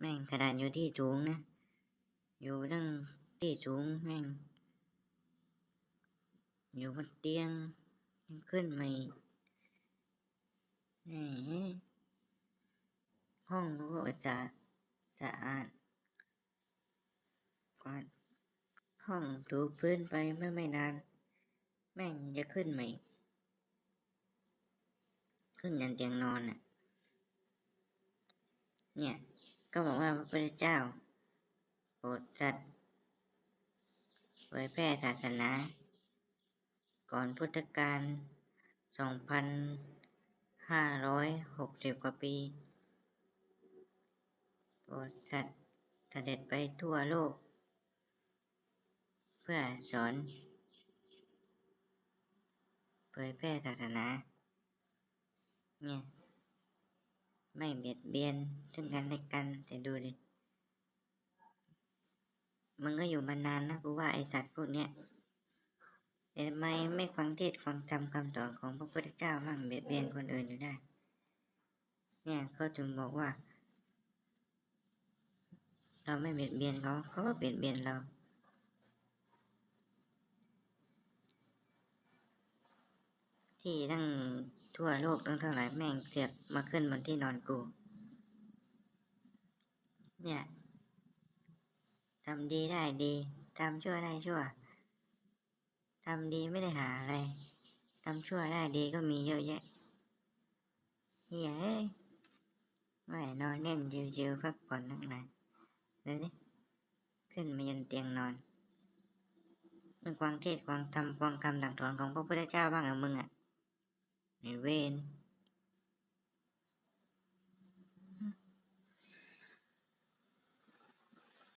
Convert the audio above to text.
แม่งขนาดอยู่ที่สูงนะ อยู่ตั้งที่สูงแม่ง อยู่บนเตียงยังขึ้นมาอีกแหมห้องก็จะจะอาดกวาดห้องถูพื้นไปเมื่อไม่นาน แม่งจะขึ้นมาอีกขึ้นยันเตียงนอนน่ะเนี่ย ก็บอกว่าพระพุทธเจ้าโปรดสัตว์เผยแพร่ศาสนา ก่อนพุทธกาลสองพันห้าร้อยหกสิบกว่าปีโปรดสัตว์เสด็จไปทั่วโลก เพื่อสอนเผยแพร่ศาสนาเนี่ย ไม่เบียดเบียนซึ่งกันและกัน แต่ดูดิมึงก็อยู่มานานนะกูว่าไอสัตว์พวกเนี้ยแต่ทำไมไม่ฟังเทศฟังธรรมคำสอนของพระพุทธเจ้าบ้างเบียดเบียนคนอื่นอยู่ได้ เนี่ยเขาถึงบอกว่า เราไม่เบียดเบียนเขาเขาก็เบียดเบียนเราที่ทั้ง ทั่วโลกทั้งเท่าไหร่แม่งเสือกมาขึ้นบนที่นอนกู เนี่ยทำดีได้ดีทำชั่วได้ชั่วทำดีไม่ได้หาอะไรทำชั่วได้ดีก็มีเยอะแยะเฮ้ยไม่นอนเล่นชิวๆพักผ่อนนักหนาเลยดิขึ้นมายันเตียงนอนมึงฟังเทศน์ฟังธรรมฟังคำสั่งสอนของพระพุทธเจ้าบ้างเหรอมึงอะ ไอ้เวน